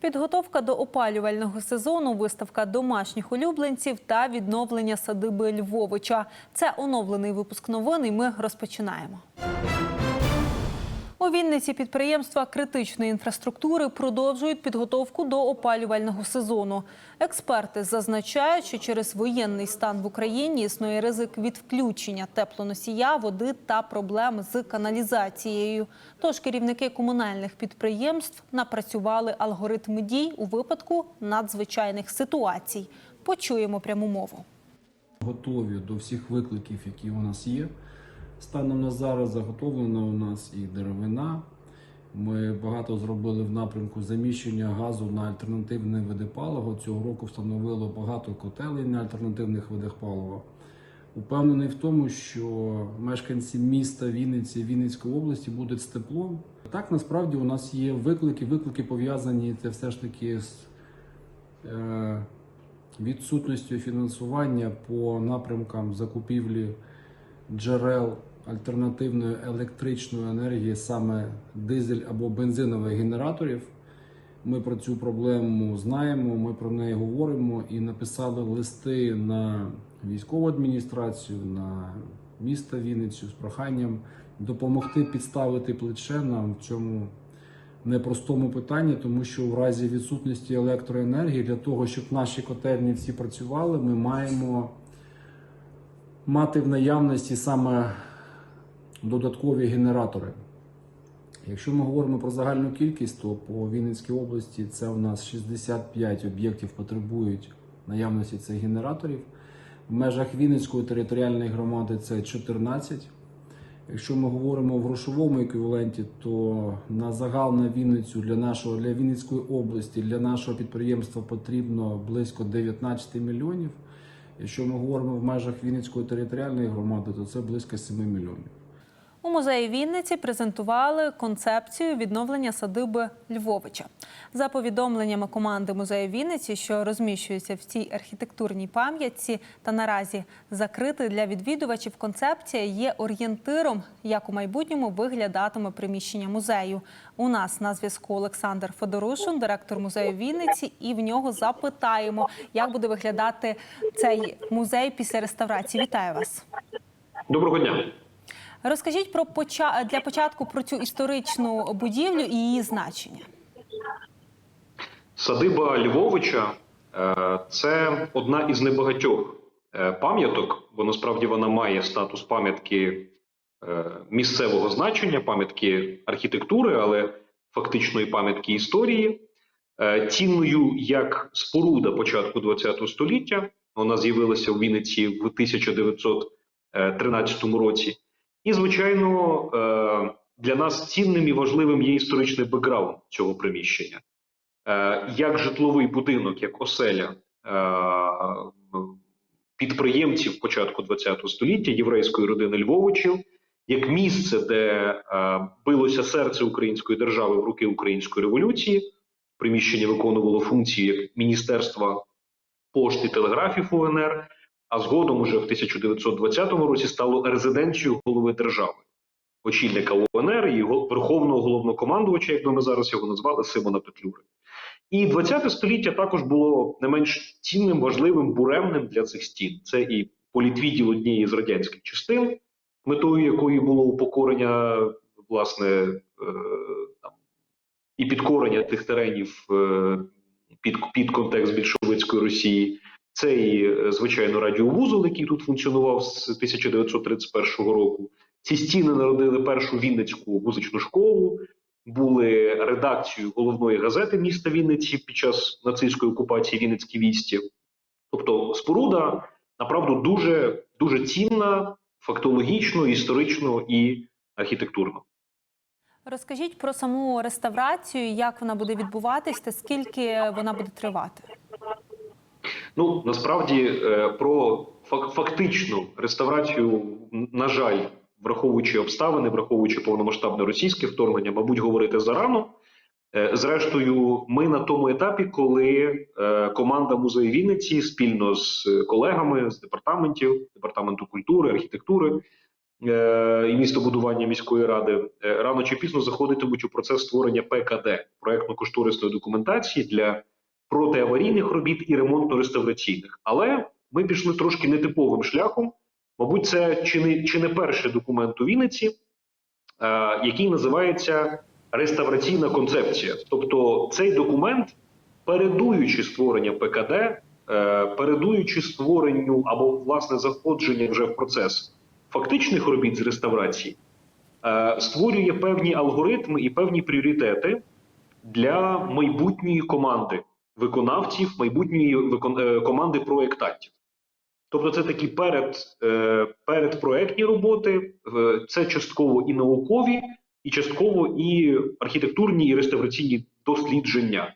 Підготовка до опалювального сезону, виставка домашніх улюбленців та відновлення садиби Львовича. Це оновлений випуск новин. І ми розпочинаємо. У Вінниці підприємства критичної інфраструктури продовжують підготовку до опалювального сезону. Експерти зазначають, що через воєнний стан в Україні існує ризик від включення теплоносія, води та проблем з каналізацією. Тож керівники комунальних підприємств напрацювали алгоритми дій у випадку надзвичайних ситуацій. Почуємо пряму мову. готові до всіх викликів, які у нас є. Станом на зараз заготовлена у нас і деревина. Ми багато зробили в напрямку заміщення газу на альтернативні види палива. Цього року встановило багато котелень на альтернативних видах палива. Упевнений в тому, що мешканці міста Вінниці, Вінницької області будуть з теплом. Так насправді у нас є виклики. Виклики пов'язані це все ж таки з е, відсутністю фінансування по напрямкам закупівлі джерел альтернативної електричної енергії, саме дизель або бензинових генераторів. Ми про цю проблему знаємо, ми про неї говоримо і написали листи на військову адміністрацію, на місто Вінницю з проханням допомогти підставити плече нам в цьому непростому питанні, тому що в разі відсутності електроенергії для того, щоб наші котельні всі працювали, ми маємо мати в наявності саме додаткові генератори. Якщо ми говоримо про загальну кількість, то по Вінницькій області це у нас 65 об'єктів потребують наявності цих генераторів. В межах Вінницької територіальної громади це 14. Якщо ми говоримо в грошовому еквіваленті, то на загал на Вінницю для нашого для Вінницької області для нашого підприємства потрібно близько 19 мільйонів. Якщо ми говоримо в межах Вінницької територіальної громади, то це близько 7 мільйонів. У музеї Вінниці презентували концепцію відновлення садиби Львовича. За повідомленнями команди музею Вінниці, що розміщується в цій архітектурній пам'ятці та наразі закритий для відвідувачів, концепція є орієнтиром, як у майбутньому виглядатиме приміщення музею. У нас на зв'язку Олександр Федорушин, директор музею Вінниці, і в нього запитаємо, як буде виглядати цей музей після реставрації. Вітаю вас. Доброго дня. Розкажіть про поча... для початку про цю історичну будівлю і її значення. Садиба Львовича е, це одна із небагатьох е, пам'яток, бо насправді вона має статус пам'ятки е, місцевого значення, пам'ятки архітектури, але фактично і пам'ятки історії. Цінною як споруда початку ХХ століття. Вона з'явилася у Вінниці в 1913 році. І, звичайно, для нас цінним і важливим є історичний бекграунд цього приміщення. Як житловий будинок, як оселя підприємців початку ХХ століття єврейської родини Львовичів, як місце, де билося серце української держави в роки української революції, приміщення виконувало функції як Міністерства пошти телеграфів УНР, а згодом, уже в 1920 році, стало резиденцією голови держави, очільника УНР і верховного головнокомандувача, як ми зараз його назвали, Симона Петлюри. І 20 століття також було не менш цінним, важливим, буремним для цих стін. Це і політвідділ однієї з радянських частин, метою якої було упокорення, власне, е, там, і підкорення тих теренів е, під, під контекст більшовицької Росії. Це і, звичайно, радіовузол, який тут функціонував з 1931 року. Ці стіни народили першу Вінницьку музичну школу, були редакцією головної газети міста Вінниці під час нацистської окупації Вінницькі вісті. Тобто, споруда направду дуже дуже цінна, фактологічно, історично і архітектурно. Розкажіть про саму реставрацію, як вона буде відбуватись та скільки вона буде тривати. Ну насправді про фактичну реставрацію, на жаль, враховуючи обставини, враховуючи повномасштабне російське вторгнення, мабуть, говорити зарано. Е, Зрештою, ми на тому етапі, коли е, команда музею Вінниці спільно з колегами з департаментів, департаменту культури, архітектури е, і містобудування міської ради е, рано чи пізно заходитимуть у процес створення ПКД проектно-кошторисної документації для протиаварійних робіт і ремонтно-реставраційних. Але ми пішли трошки нетиповим шляхом. Мабуть, це чи не, чи не перший документ у Вінниці, е, який називається реставраційна концепція. Тобто цей документ, передуючи створення ПКД, е, передуючи створенню або власне заходження вже в процес фактичних робіт з реставрації, е, створює певні алгоритми і певні пріоритети для майбутньої команди виконавців, майбутньої викон... е, команди проєктантів. Тобто, це такі перед, е, передпроектні роботи, це частково і наукові, і частково і архітектурні і реставраційні дослідження,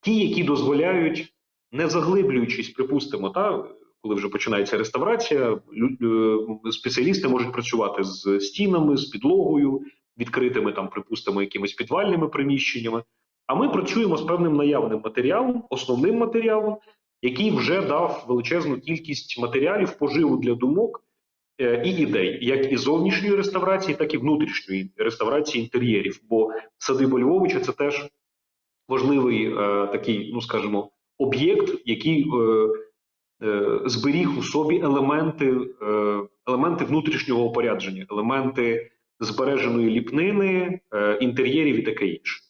ті, які дозволяють, не заглиблюючись, припустимо, та коли вже починається реставрація, е, спеціалісти можуть працювати з стінами, з підлогою, відкритими там, припустимо, якимись підвальними приміщеннями. А ми працюємо з певним наявним матеріалом, основним матеріалом, який вже дав величезну кількість матеріалів поживу для думок е, і ідей, як і зовнішньої реставрації, так і внутрішньої реставрації інтер'єрів. Бо садиба Львовича це теж важливий е, такий, ну скажімо, об'єкт, який е, е, зберіг у собі елементи, е, елементи внутрішнього опорядження, елементи збереженої ліпнини, інтер'єрів і таке інше.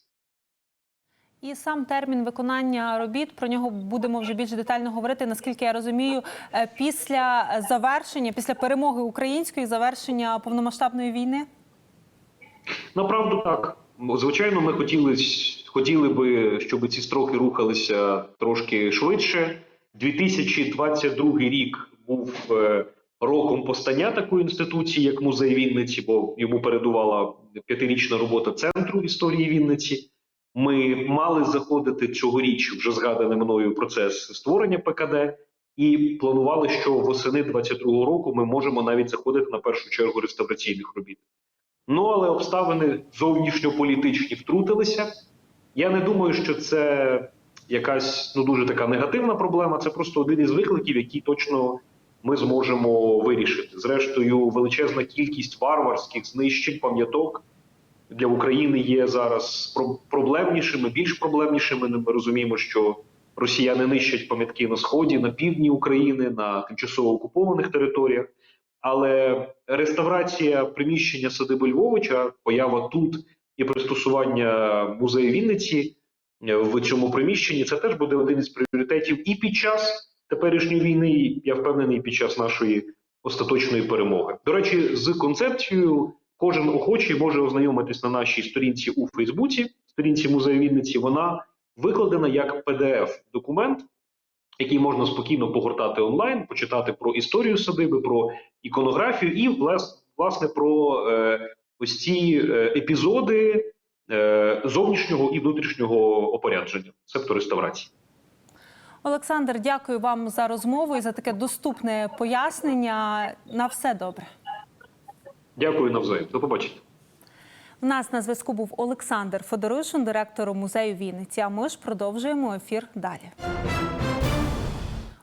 І сам термін виконання робіт про нього будемо вже більш детально говорити. Наскільки я розумію, е, після завершення, після перемоги української завершення повномасштабної війни. Направду так. Звичайно, ми хотіли, хотіли би, щоб ці строки рухалися трошки швидше. 2022 рік був е, роком постання такої інституції, як музей Вінниці, бо йому передувала п'ятирічна робота центру історії Вінниці. Ми мали заходити цьогоріч вже згаданий мною процес створення ПКД, і планували, що восени 22 року ми можемо навіть заходити на першу чергу реставраційних робіт. Ну але обставини зовнішньополітичні втрутилися. Я не думаю, що це якась ну дуже така негативна проблема. Це просто один із викликів, який точно ми зможемо вирішити. Зрештою, величезна кількість варварських знищень пам'яток для України є зараз про- проблемнішими, більш проблемнішими. Ми розуміємо, що росіяни нищать пам'ятки на сході, на півдні України, на тимчасово окупованих територіях. Але реставрація приміщення садиби Львовича, поява тут і пристосування музею Вінниці е, в цьому приміщенні, це теж буде один із пріоритетів і під час теперішньої війни, я впевнений, під час нашої остаточної перемоги. До речі, з концепцією кожен охочий може ознайомитись на нашій сторінці у Фейсбуці, сторінці музею Вінниці. Вона викладена як pdf документ який можна спокійно погортати онлайн, почитати про історію садиби, про іконографію і влас- власне про е, ось ці е, епізоди е, зовнішнього і внутрішнього опорядження, себто реставрації. Олександр, дякую вам за розмову і за таке доступне пояснення. На все добре. Дякую навзаєм. До побачення. У нас на зв'язку був Олександр Федоришин, директор музею Вінниці. А ми ж продовжуємо ефір далі.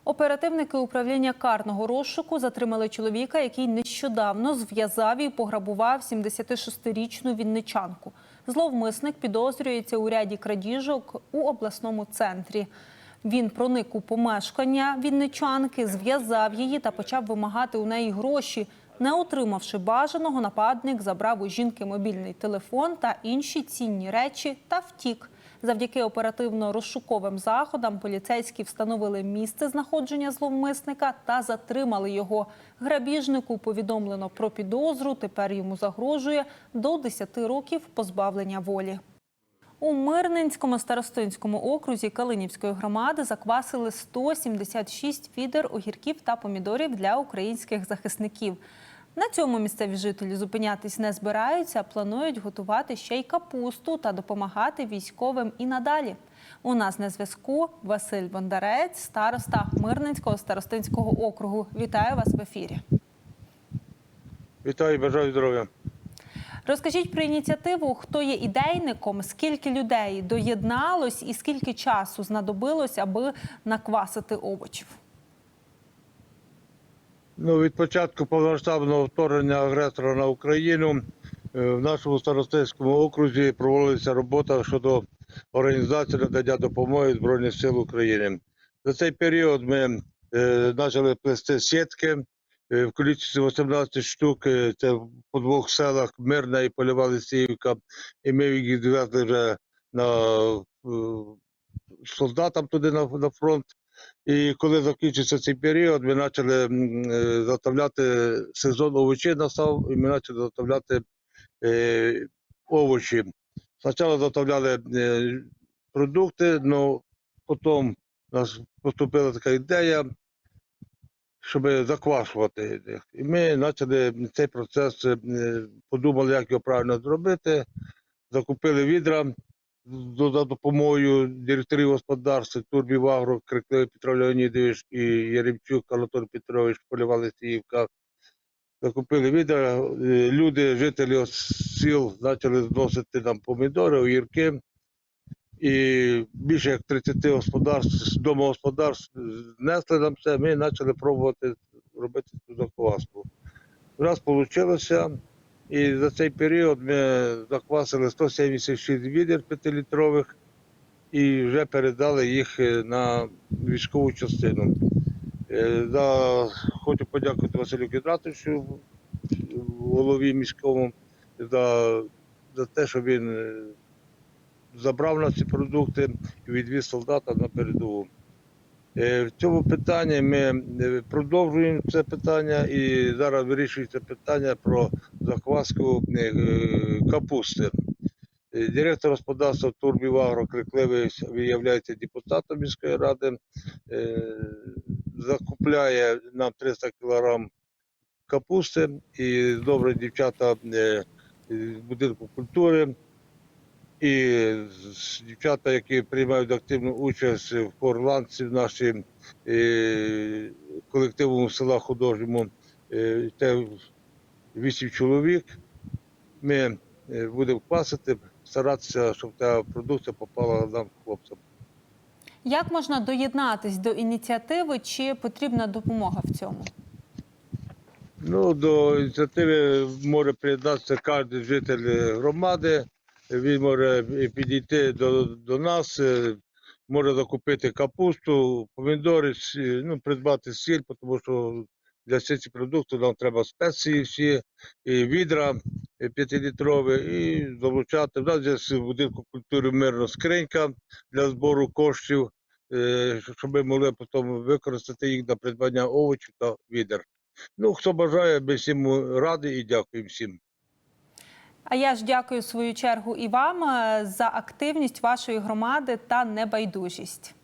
Оперативники управління карного розшуку затримали чоловіка, який нещодавно зв'язав і пограбував 76-річну вінничанку. Зловмисник підозрюється у ряді крадіжок у обласному центрі. Він проник у помешкання вінничанки, зв'язав її та почав вимагати у неї гроші. Не отримавши бажаного, нападник забрав у жінки мобільний телефон та інші цінні речі та втік. Завдяки оперативно-розшуковим заходам поліцейські встановили місце знаходження зловмисника та затримали його. Грабіжнику повідомлено про підозру. Тепер йому загрожує до 10 років позбавлення волі. У Мирненському старостинському окрузі Калинівської громади заквасили 176 відер огірків та помідорів для українських захисників. На цьому місцеві жителі зупинятись не збираються, а планують готувати ще й капусту та допомагати військовим і надалі. У нас на зв'язку Василь Бондарець, староста Мирненського старостинського округу. Вітаю вас в ефірі. Вітаю, бажаю здоров'я. Розкажіть про ініціативу, хто є ідейником, скільки людей доєдналось і скільки часу знадобилось, аби наквасити овочів. Ну, від початку повномасштабного вторгнення агресора на Україну е, в нашому старостинському окрузі проводилася робота щодо організації надання допомоги Збройних сил України. За цей період ми е, почали плести сітки е, в кількості 18 штук. е, Це по двох селах Мирна і Польова Лисіївка. І ми їх відвезли вже на е, солдатам туди на, на фронт. І коли закінчився цей період, ми почали е, заготовляти сезон овочів настав, і ми почали заготовляти е, овочі. Спочатку заготовляли е, продукти, але потім у нас поступила така ідея, щоб заквашувати їх. І ми почали цей процес, е, подумали, як його правильно зробити, закупили відра за допомогою директорів господарства Турбів Агро, Крикливий Петро Леонідович і Яремчук Анатолій Петрович Польова Лисіївка. Закупили відра. Е, Люди, жителі сіл почали зносити нам помідори, огірки. І більше як 30 господарств, домогосподарств знесли нам це, ми почали пробувати робити цю. У нас вийшло, і за цей період ми заквасили 176 відер 5-літрових і вже передали їх е, на військову частину. Е, За, хочу подякувати Василю Кідратовичу, голові міському, за, за те, що він е, забрав на ці продукти і відвіз солдата на передову. Е, В цьому питанні ми е, продовжуємо це питання і зараз вирішується питання про закваску е, капусти. Директор господарства Турбівагро Крикливий є депутатом міської ради, закупляє нам 300 кг капусти і добре дівчата будинку культури. І дівчата, які приймають активну участь в Корландці, в нашій е, колективному села художньому, це вісім чоловік. Ми е, будемо квасити, старатися, щоб та продукція попала нам хлопцям. Як можна доєднатись до ініціативи, чи потрібна допомога в цьому? Ну, до ініціативи може приєднатися кожен житель громади. Він може підійти до, до нас, е, може закупити капусту, помідори, ну, придбати сіль, тому що для всіх цих продуктів нам треба спеції всі, і відра е, п'ятилітрові, і залучати. У нас є в будинку культури мирна скринька для збору коштів, е, щоб ми могли потім використати їх на придбання овочів та відер. Ну, хто бажає, ми всім радий і дякую всім. А я ж дякую в свою чергу і вам е, за активність вашої громади та небайдужість.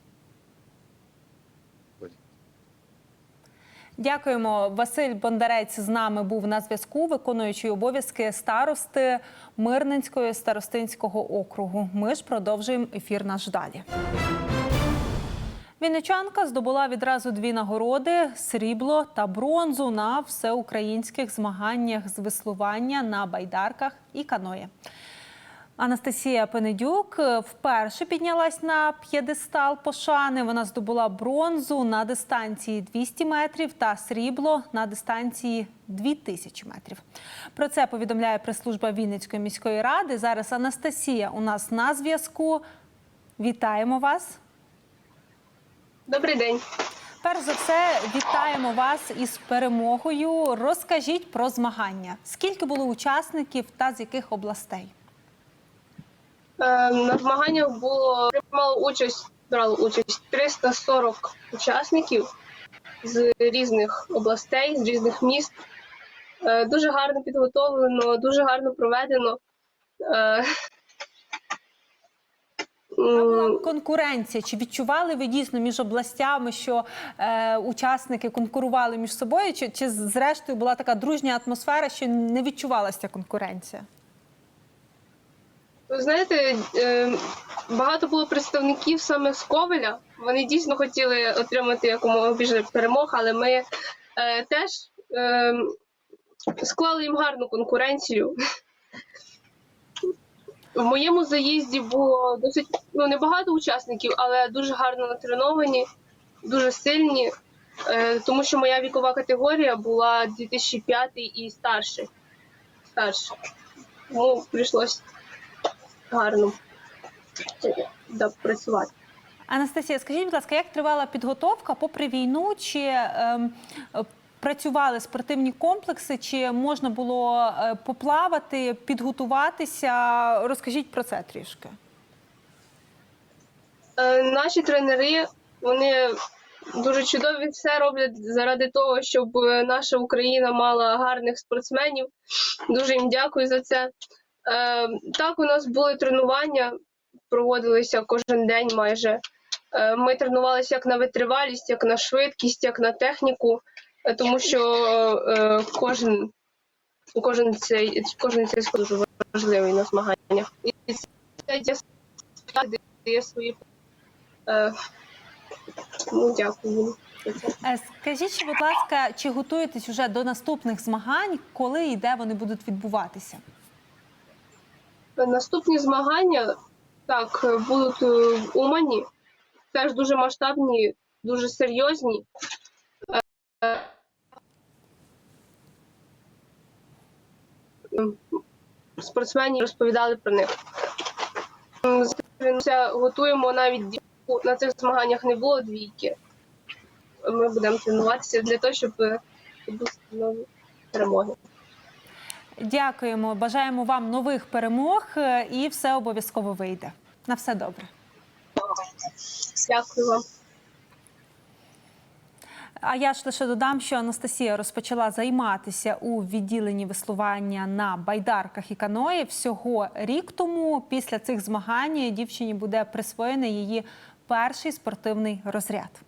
Дякуємо. Василь Бондарець з нами був на зв'язку, виконуючий обов'язки старости Мирненського старостинського округу. Ми ж продовжуємо ефір наш далі. Вінничанка здобула відразу дві нагороди срібло та бронзу на всеукраїнських змаганнях з веслування на байдарках і каної. Анастасія Пенедюк вперше піднялась на п'єдестал пошани. Вона здобула бронзу на дистанції 200 метрів та срібло на дистанції 2000 метрів. Про це повідомляє прес-служба Вінницької міської ради. Зараз Анастасія у нас на зв'язку. Вітаємо вас. Добрий день. Перш за все, вітаємо вас із перемогою. Розкажіть про змагання. Скільки було учасників та з яких областей? Е, На змаганнях було приймало участь, брали участь 340 учасників з різних областей, з різних міст. Е, Дуже гарно підготовлено, дуже гарно проведено. Е, була конкуренція? Чи відчували ви дійсно між областями, що е, учасники конкурували між собою? Чи, чи зрештою була така дружня атмосфера, що не відчувалася конкуренція? Ви знаєте, е, багато було представників саме з Ковеля. Вони дійсно хотіли отримати якомога більше перемог, але ми е, теж е, склали їм гарну конкуренцію. В моєму заїзді було досить ну, небагато учасників, але дуже гарно натреновані, дуже сильні, е, тому що моя вікова категорія була 2005 і старше. старше. Тому прийшлось гарно да, працювати. Анастасія, скажіть, будь ласка, як тривала підготовка попри війну? Чи е, працювали спортивні комплекси, чи можна було е, поплавати, підготуватися? Розкажіть про це трішки. Е, наші тренери вони дуже чудові все роблять заради того, щоб е, наша Україна мала гарних спортсменів. Дуже їм дякую за це. Так, у нас були тренування, проводилися кожен день майже. Ми тренувалися як на витривалість, як на швидкість, як на техніку, тому що е, кожен, кожен цей кожен цей склад дуже важливий на змаганнях. І це дає свої Е, Ну, дякую. Е, Скажіть, будь ласка, чи готуєтесь уже до наступних змагань, коли і де вони будуть відбуватися? Наступні змагання так будуть е, в Умані. Теж дуже масштабні, дуже серйозні. Е, м, Спортсмені розповідали про них. Готуємо навіть двійку. На цих змаганнях не було двійки. Ми будемо тренуватися для того, щоб е, нові перемоги. Дякуємо, бажаємо вам нових перемог е, і все обов'язково вийде. На все добре. Дякую вам. А я ж лише додам, що Анастасія розпочала займатися у відділенні веслування на байдарках і каної всього рік тому. Після цих змагань дівчині буде присвоєний її перший спортивний розряд.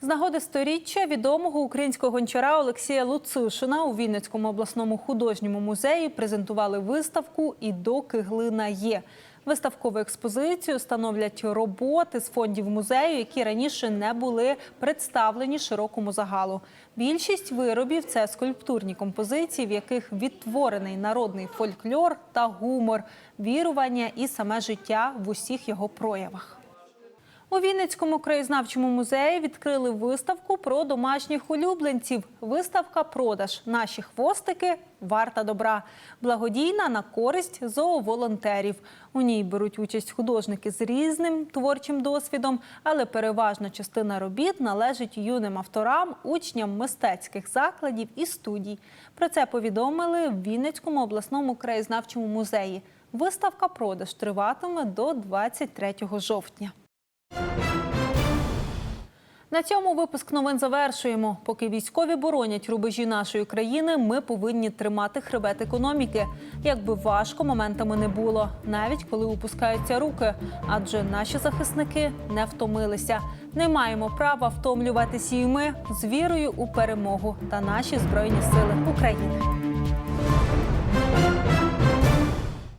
З нагоди сторіччя відомого українського гончара Олексія Луцишина у Вінницькому обласному художньому музеї презентували виставку І доки глина є. Виставкову експозицію становлять роботи з фондів музею, які раніше не були представлені широкому загалу. Більшість виробів це скульптурні композиції, в яких відтворений народний фольклор та гумор, вірування і саме життя в усіх його проявах. У Вінницькому краєзнавчому музеї відкрили виставку про домашніх улюбленців. Виставка Продаж наші хвостики варта добра. Благодійна на користь зооволонтерів. У ній беруть участь художники з різним творчим досвідом, але переважна частина робіт належить юним авторам, учням мистецьких закладів і студій. Про це повідомили в Вінницькому обласному краєзнавчому музеї. Виставка продаж триватиме до 23 жовтня. На цьому випуск новин завершуємо. Поки військові боронять рубежі нашої країни, ми повинні тримати хребет економіки. Якби важко моментами не було, навіть коли опускаються руки. Адже наші захисники не втомилися. Не маємо права втомлюватися і ми з вірою у перемогу та наші збройні сили України.